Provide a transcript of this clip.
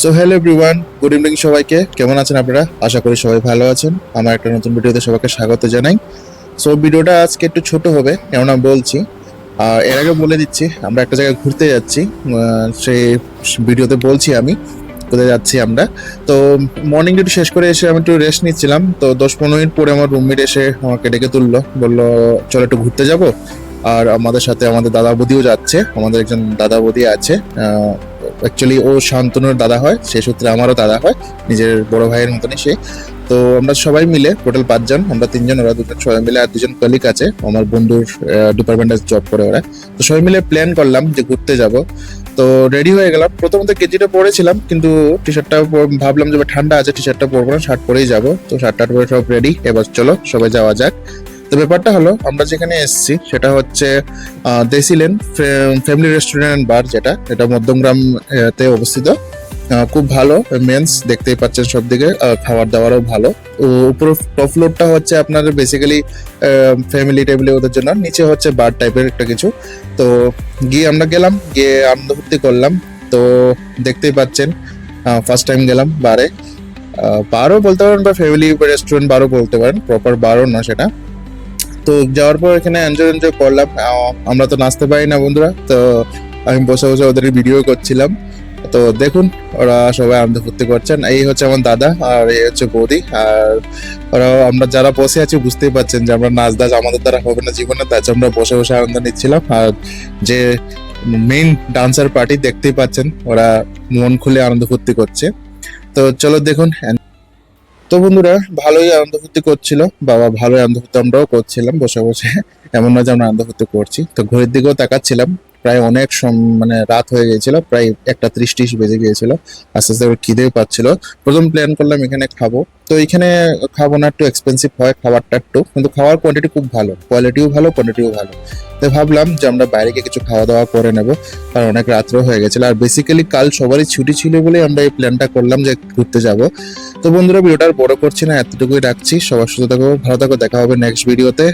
So hello everyone good evening সবাইকে। কেমন আছেন আপনারা? আশা করি সবাই ভালো আছেন। আমার একটা নতুন ভিডিওতে সবাইকে স্বাগত জানাই। সো ভিডিওটা আজকে একটু ছোট হবে, কেননা বলছি। আর এর আগে বলে দিচ্ছি, আমরা একটা জায়গায় ঘুরতে যাচ্ছি। সেই ভিডিওতে বলছি আমি, কোথায় যাচ্ছি আমরা। তো মর্নিং ডিউটি শেষ করে এসে আমি একটু রেস্ট নিচ্ছিলাম। তো, দশ পনেরো মিনিট পরে আমার রুমমেট এসে আমাকে ডেকে তুললো। বলল, চলো একটু ঘুরতে যাব? আর আমাদের সাথে আমাদের দাদা বৌদিও যাচ্ছে, আমাদের একজন দাদা বৌদি আছে। অ্যাকচুয়ালি ও শান্তনুর দাদা হয় সেই সূত্রে আমারও দাদা হয়, নিজের বড় ভাইয়ের মতনই সে। তো আমরা সবাই মিলে টোটাল পাঁচজন, আমরা তিনজন, ওরা দুজন, সবাই মিলে আর দুজন কলিক আছে, আমার বন্ধুর ডিপার্টমেন্টে জব করে ওরা। তো সবাই মিলে প্ল্যান করলাম যে ঘুরতে যাব। তো রেডি হয়ে গেলাম। প্রথমত কেজিটা পরেছিলাম, কিন্তু টি শার্টটা ভাবলাম যে ঠান্ডা আছে টি শার্টটা পরবো না শার্ট পরেই যাব। তো শার্ট টার্ট পরে সব রেডি এবার চলো, সবাই যাওয়া যাক। তো ব্যাপারটা হলো আমরা যেখানে এসেছি সেটা হচ্ছে আহ, দেশি লেন ফ্যামিলি রেস্টুরেন্ট বার যেটা এটা মধ্যমগ্রাম তে অবস্থিত। খুব ভালো মেন্স দেখতেই পাচ্ছেন সব দিকে খাবার দাবারও ভালো। উপর টপ ফ্লোরটা হচ্ছে আপনার বেসিক্যালি ফ্যামিলি টেবিলে ওদের জন্য নিচে হচ্ছে বার টাইপের একটা কিছু। তো গিয়ে আমরা গেলাম গিয়ে আনন্দ ফুর্তি করলাম। তো দেখতেই পাচ্ছেন ফার্স্ট টাইম গেলাম বারে বারও বলতে পারেন বা ফ্যামিলি রেস্টুরেন্ট বারও বলতে পারেন প্রপার বারও না সেটা। তো যাওয়ার পর এখানে এনজয় এনজয় করলাম। আমরা তো নাচতে পারি না বন্ধুরা, তো আমি বসে বসে ওদের ভিডিও করছিলাম। তো দেখুন, ওরা সবাই আনন্দ ফুর্তি করছেন। এই হচ্ছে আমার দাদা আর এই হচ্ছে বৌদি। আর ওরা, আমরা যারা বসে আছি বুঝতেই পারছেন যে আমরা নাচ দাচ আমাদের দ্বারা হবে না জীবনে তাই আমরা বসে বসে আনন্দ নিচ্ছিলাম। আর যে মেইন ডান্সার পার্টি দেখতেই পাচ্ছেন, ওরা মন খুলে আনন্দ ফুর্তি করছে। তো চলো দেখুন তো বন্ধুরা, ভালোই আনন্দ ফুর্তি করছিল। বাবা, ভালোই আনন্দ ফুর্তি আমরাও করছিলাম বসে বসে। এমন নয় যে আমরা আনন্দ ফুর্তি করছি। তো ঘড়ির দিকেও তাকাচ্ছিলাম। প্রায় অনেক মানে রাত হয়ে গিয়েছিল, প্রায় একটা ত্রিশ ত্রিশ বেজে গিয়েছিল। আস্তে আস্তে খিদেও পাচ্ছিল। প্রথম প্ল্যান করলাম এখানে খাব। তো এখানে খাব না একটু এক্সপেন্সিভ হয়, খাবারটা একটু। কিন্তু খাওয়ার কোয়ান্টিটি খুব ভালো। কোয়ালিটিও ভালো কোয়ান্টিটিও ভালো। তো ভাবলাম যে আমরা বাইরে গিয়ে কিছু খাওয়া দাওয়া করে নেব। কারণ অনেক রাত্র হয়ে গেছিল আর বেসিক্যালি কাল সবারই ছুটি ছিল বলে আমরা এই প্ল্যানটা করলাম যে ঘুরতে যাব। তো বন্ধুরা, ভিডিওটা আর বড় করছি না, এতটুকুই রাখছি। সবার সাথে থাকো, ভালো থাকো, দেখা হবে নেক্সট ভিডিওতে